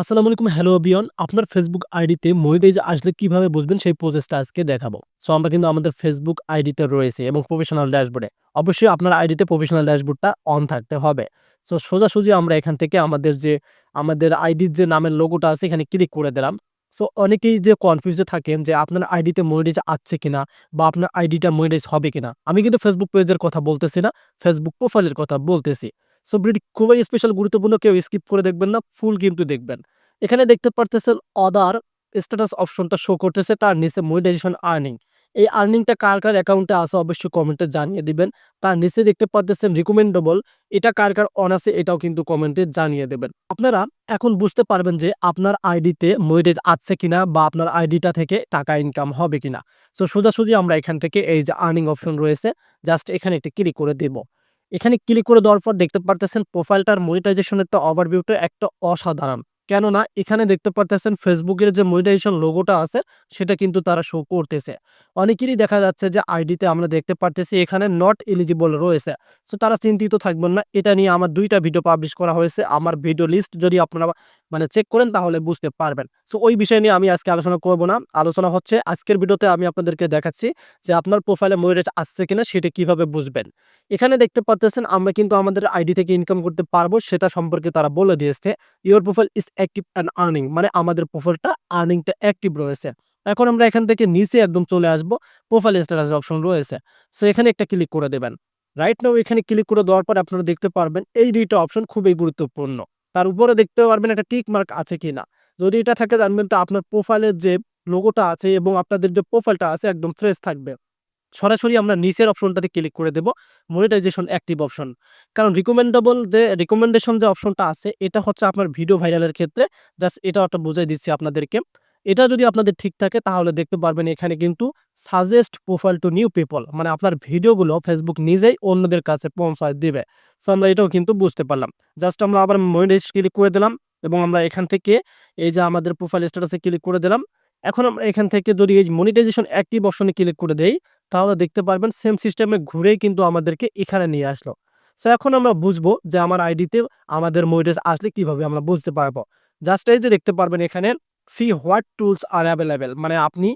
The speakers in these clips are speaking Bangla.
আসসালামু আলাইকুম, হ্যালো বিয়ন আপনার ফেসবুক আইডিতে মনিটাইজ আসলে কীভাবে বুঝবেন সেই প্রসেসটা আজকে দেখাবো। সো আমরা কিন্তু আমাদের ফেসবুক আইডিতে রয়েছে এবং প্রফেশনাল ড্যাশবোর্ডে অবশ্যই আপনার আইডিতে প্রফেশনাল ড্যাশবোর্ডটা অন থাকতে হবে। সো সোজাসুজি আমরা এখান থেকে আমাদের যে, আমাদের আইডির যে নামের লোগোটা আছে, এখানে ক্লিক করে দিলাম। সো অনেকেই যে কনফিউজে থাকেন যে আপনার আইডিতে মনিটাইজ আসছে কিনা বা আপনার আইডিটা মনিটাইজ হবে কিনা। আমি কিন্তু ফেসবুক পেজের কথা বলতেছি না ফেসবুক প্রোফাইলের কথা বলতেছি। সো ভিডিওটি খুবই স্পেশাল গুরুত্বপূর্ণ, কেউ স্কিপ করে দেখবেন না ফুল কিন্তু দেখবেন। এখানে দেখতে পারতেছেন অদার স্ট্যাটাস অপশনটা শো করতেছে, তার নিচে মনিটাইজেশন আর্নিং এই আর্নিংটা কার কার অ্যাকাউন্টে আছে অবশ্যই কমেন্টে জানিয়ে দিবেন। তার নিচে দেখতে পারতেছেন রিকমেন্ডেবল এটা কার কার অন আছে এটাও কিন্তু কমেন্টে জানিয়ে দেবেন। আপনারা এখন বুঝতে পারবেন যে আপনার আইডিতে মনিটাইজ আছে কিনা বা আপনার আইডিটা থেকে টাকা ইনকাম হবে কিনা। সো সোজাসুজি আমরা এখান থেকে এই যে আর্নিং অপশন রয়েছে জাস্ট এখানে একটি ক্লিক করে দেব। এখানে ক্লিক করে দেওয়ার পর দেখতে পারতেছেন প্রোফাইলটার মনিটাইজেশনের একটা ওভারভিউটা একটা অসাধারণ। কেননা এখানে দেখতে পারতেছেন ফেসবুকের যে মনিটাইজেশন লোগোটা আছে, সেটা কিন্তু তারা শো করতেছে। অনেকেরই দেখা যাচ্ছে যে আইডিতে আমরা দেখতে পারতেছি এখানে নট এলিজিবল রয়েছে। সো তারা চিন্তিত থাকবেন না, এটা নিয়ে আমার দুইটা ভিডিও পাবলিশ করা হয়েছে। আমার ভিডিও লিস্ট যদি আপনারা মানে চেক করেন তাহলে বুঝতে পারবেন। সো ওই বিষয় নিয়ে আমি আজকে আলোচনা করব না। আলোচনা হচ্ছে, আজকের ভিডিওতে আমি আপনাদেরকে দেখাচ্ছি যে আপনার প্রোফাইলে মনিটাইজ আসছে কিনা সেটা কীভাবে বুঝবেন। এখানে দেখতে পারতেছেন, আমরা কিন্তু আমাদের আইডি থেকে ইনকাম করতে পারব, সেটা সম্পর্কে তারা বলে দিয়েছে your profile is active and earning মানে আমাদের প্রোফাইলটা আর্নিংটা অ্যাক্টিভ রয়েছে। এখন আমরা এখান থেকে নিচে একদম চলে আসব প্রোফাইল স্ট্যাটাস অপশন রয়েছে। সো এখানে একটা ক্লিক করে দেবেন। রাইট নাও এখানে ক্লিক করে দেওয়ার পর আপনারা দেখতে পারবেন, এই দুইটা অপশন খুবই গুরুত্বপূর্ণ। তার উপরে দেখতে পারবেন একটা টিক মার্ক আছে কি না যদি এটা থাকে জানবেন তো আপনার প্রোফাইলের যে লোগোটা আছে এবং আপনাদের যে প্রোফাইলটা আছে একদম ফ্রেশ থাকবে। সরাসরি আমরা নিচের অপশনটাতে ক্লিক করে দেব মনিটাইজেশন অ্যাক্টিভ অপশন কারণ রিকমেন্ডেবল যে রিকমেন্ডেশন যে অপশনটা আছে, এটা হচ্ছে আপনার ভিডিও ভাইরালের ক্ষেত্রে। জাস্ট এটা একটা বোঝাই দিচ্ছি আপনাদেরকে। এটা যদি আপনাদের ঠিক থাকে, তাহলে দেখতে পারবেন এখানে কিন্তু suggest profile to new people মানে আপনার ভিডিওগুলো ফেসবুক নিজেই অন্যদের কাছে পৌঁছায় দিবে। সো আমরা এটাও কিন্তু বুঝতে পারলাম। জাস্ট আমরা আবার মনিটাইজ ক্লিক করে দিলাম এবং আমরা এখান থেকে এই যে আমাদের প্রোফাইল স্ট্যাটাসে ক্লিক করে দিলাম। এখন আমরা এখান থেকে যদি এই মনিটাইজেশন অ্যাক্টিভ অপশনে ক্লিক করে দেই, তাহলে দেখতে পারবেন সেম সিস্টেমে ঘুরেই কিন্তু আমাদেরকে এখানে নিয়ে আসলো। সো এখন আমরা বুঝব যে আমার আইডিতে আমাদের মনিটাইজ আসলে কীভাবে আমরা বুঝতে পারব। জাস্ট এই যে দেখতে পারবেন এখানে see what tools are available মানে আপনি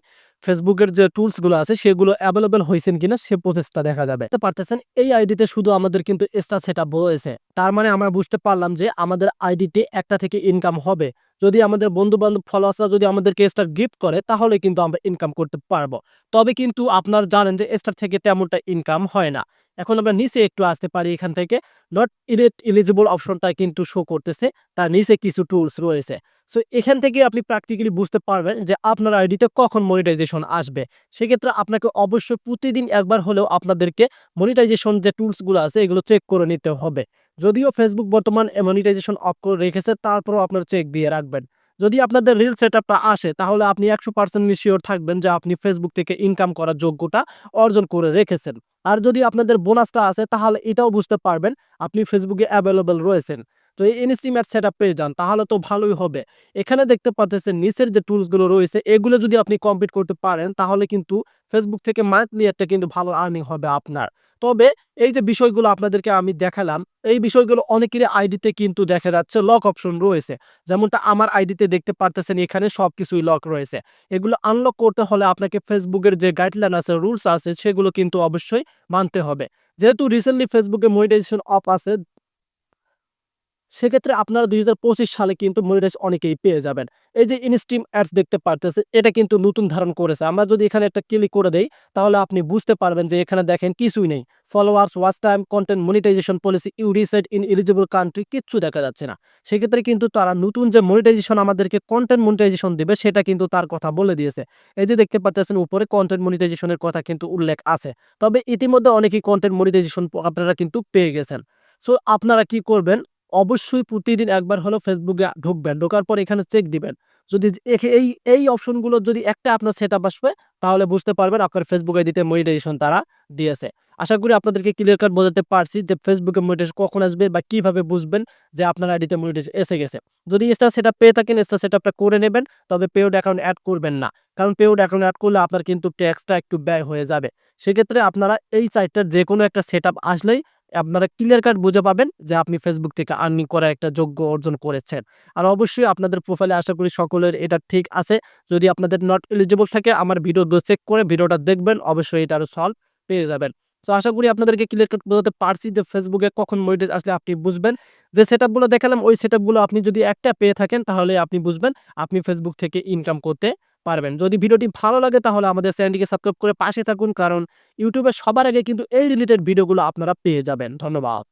ফেসবুকের যে টুলসগুলো আছে, সেগুলো অ্যাভেলেবেল হয়েছেন কিনা, সে প্রসেসটা দেখা যাবে। পারতেছেন? এই আইডিতে শুধু আমাদের কিন্তু এক্সট্রা সেট আপ রয়েছে। তার মানে আমরা বুঝতে পারলাম যে আমাদের আইডিতে একটা থেকে ইনকাম হবে। যদি আমাদের বন্ধু বান্ধব ফলোয়ার্সরা যদি আমাদেরকে এক্সট্রা গিফট করে, তাহলে কিন্তু আমরা ইনকাম করতে পারব। তবে কিন্তু আপনার জানেন যে এক্সট্রা থেকে তেমনটা ইনকাম হয় না। এখন আমরা নিচে একটু আসতে পারি এখান থেকে। নট ইলেট এলিজিবল অপশনটা কিন্তু শো করতেছে। তার নিচে কিছু টুলস রয়েছে। সো এখান থেকে আপনি প্র্যাকটিক্যালি বুঝতে পারবেন যে আপনার আইডিতে কখন মনিটাইজেশন আসবে। সেক্ষেত্রে আপনাকে অবশ্যই প্রতিদিন একবার হলেও আপনাদেরকে মনিটাইজেশন যে টুলসগুলো আছে, এগুলো চেক করে নিতে হবে। যদিও ফেসবুক বর্তমান মনিটাইজেশন অফ করে রেখেছে, তারপরও আপনার চেক দিয়ে রাখবেন। যদি আপনাদের রিল সেট আসে, তাহলে আপনি একশো পার্সেন্ট মিশিওর থাকবেন যে আপনি ফেসবুক থেকে ইনকাম করার যোগ্যটা অর্জন করে রেখেছেন। আর যদি আপনাদের বোনাসটা আছে তাহলে এটাও বুঝতে পারবেন, আপনি ফেসবুকে অ্যাভেলেবেল রয়েছেন। তো এই ইনস্টিমেট সেট আপ পেয়ে যান, তাহলে তো ভালোই হবে। এখানে দেখতে পাচ্ছেন নিচের যে টুলসগুলো রয়েছে, এগুলো যদি আপনি কমপ্লিট করতে পারেন, তাহলে কিন্তু ফেসবুক থেকে মান্থলি একটা কিন্তু ভালো আর্নিং হবে আপনার। তবে এই যে বিষয়গুলো আপনাদেরকে আমি দেখালাম, এই বিষয়গুলো অনেকেরই আইডিতে কিন্তু দেখা যাচ্ছে লক অপশন রয়েছে। যেমনটা আমার আইডিতে দেখতে পারতেছেন, এখানে সবকিছুই লক রয়েছে। এগুলো আনলক করতে হলে আপনাকে ফেসবুকের যে গাইডলাইন আছে রুলস আছে, সেগুলো কিন্তু অবশ্যই মানতে হবে। যেহেতু রিসেন্টলি ফেসবুকে মনিটাইজেশন অফ আছে সেক্ষেত্রে আপনারা দুই হাজার পঁচিশ সালে কিন্তু মনিটাইজ অনেকেই পেয়ে যাবেন। এই যে ইনস্ট্রিম অ্যাডস দেখতে পারতেছে, এটা কিন্তু নতুন ধারণ করেছে। আমরা যদি এখানে একটা ক্লিক করে দেই, তাহলে আপনি বুঝতে পারবেন যে এখানে দেখেন কিছুই নেই। Followers watch time content monetization policy you reside in eligible country কিচ্ছু দেখা যাচ্ছে না। সেক্ষেত্রে কিন্তু তারা নতুন যে মনিটাইজেশন আমাদেরকে কন্টেন্ট মনিটাইজেশন দেবে, সেটা কিন্তু তার কথা বলে দিয়েছে। এই যে দেখতে পাচ্ছেন, উপরে কন্টেন্ট মনিটাইজেশনের কথা কিন্তু উল্লেখ আছে। তবে ইতিমধ্যে অনেকেই কন্টেন্ট মনিটাইজেশন আপনারা কিন্তু পেয়ে গেছেন। সো আপনারা কি করবেন? অবশ্যই প্রতিদিন একবার হলো ফেসবুকে ঢুকবেন। ঢোকার পর এখানে চেক দিবেন। যদি এই এই অপশনগুলো যদি একটা আপনার সেট আপ আসবে, তাহলে বুঝতে পারবেন আপনার ফেসবুক আইডিতে মনিটাইজেশন তারা দিয়েছে। আশা করি আপনাদেরকে ক্লিয়ার কাট বোঝাতে পারছি যে ফেসবুকে মনিটাইজেশন কখন আসবে বা কীভাবে বুঝবেন যে, আপনার আইডিতে মনিটাইজেশন এসে গেছে। যদি এক্সট্রা সেট আপ পেয়ে থাকেন এক্সট্রা সেট আপটা করে নেবেন, তবে পেউড অ্যাকাউন্ট অ্যাড করবেন না। কারণ পেউড অ্যাকাউন্ট অ্যাড করলে আপনার কিন্তু ট্যাক্সটা একটু ব্যয় হয়ে যাবে। সেক্ষেত্রে আপনারা এই সাইটটার যে কোনো একটা সেট আপ আসলেই আপনারা ক্লিয়ার কাট বুঝে পাবেন যে আপনি ফেসবুক থেকে আর্নিং করার একটা যোগ্য অর্জন করেছেন। আর অবশ্যই আপনাদের প্রোফাইলে আশা করি সকলের এটা ঠিক আছে। যদি আপনাদের নট এলিজিবল থাকে, আমার ভিডিওগুলো চেক করে ভিডিওটা দেখবেন, অবশ্যই এটা আরও সলভ পেয়ে যাবেন। তো আশা করি আপনাদেরকে ক্লিয়ার কাট বোঝাতে পারছি যে ফেসবুকে কখন মনিটাইজ আসলে আপনি বুঝবেন। যে সেটআপগুলো দেখালাম, ওই সেটআপগুলো আপনি যদি একটা পেয়ে থাকেন, তাহলে আপনি বুঝবেন, আপনি ফেসবুক থেকে ইনকাম করতে পারবেন। যদি ভিডিওটি ভালো লাগে তাহলে আমাদের চ্যানেলটিকে সাবস্ক্রাইব করে পাশে থাকুন, কারণ ইউটিউবে সবার আগে কিন্তু এই রিলেটেড ভিডিওগুলো আপনারা পেয়ে যাবেন। ধন্যবাদ।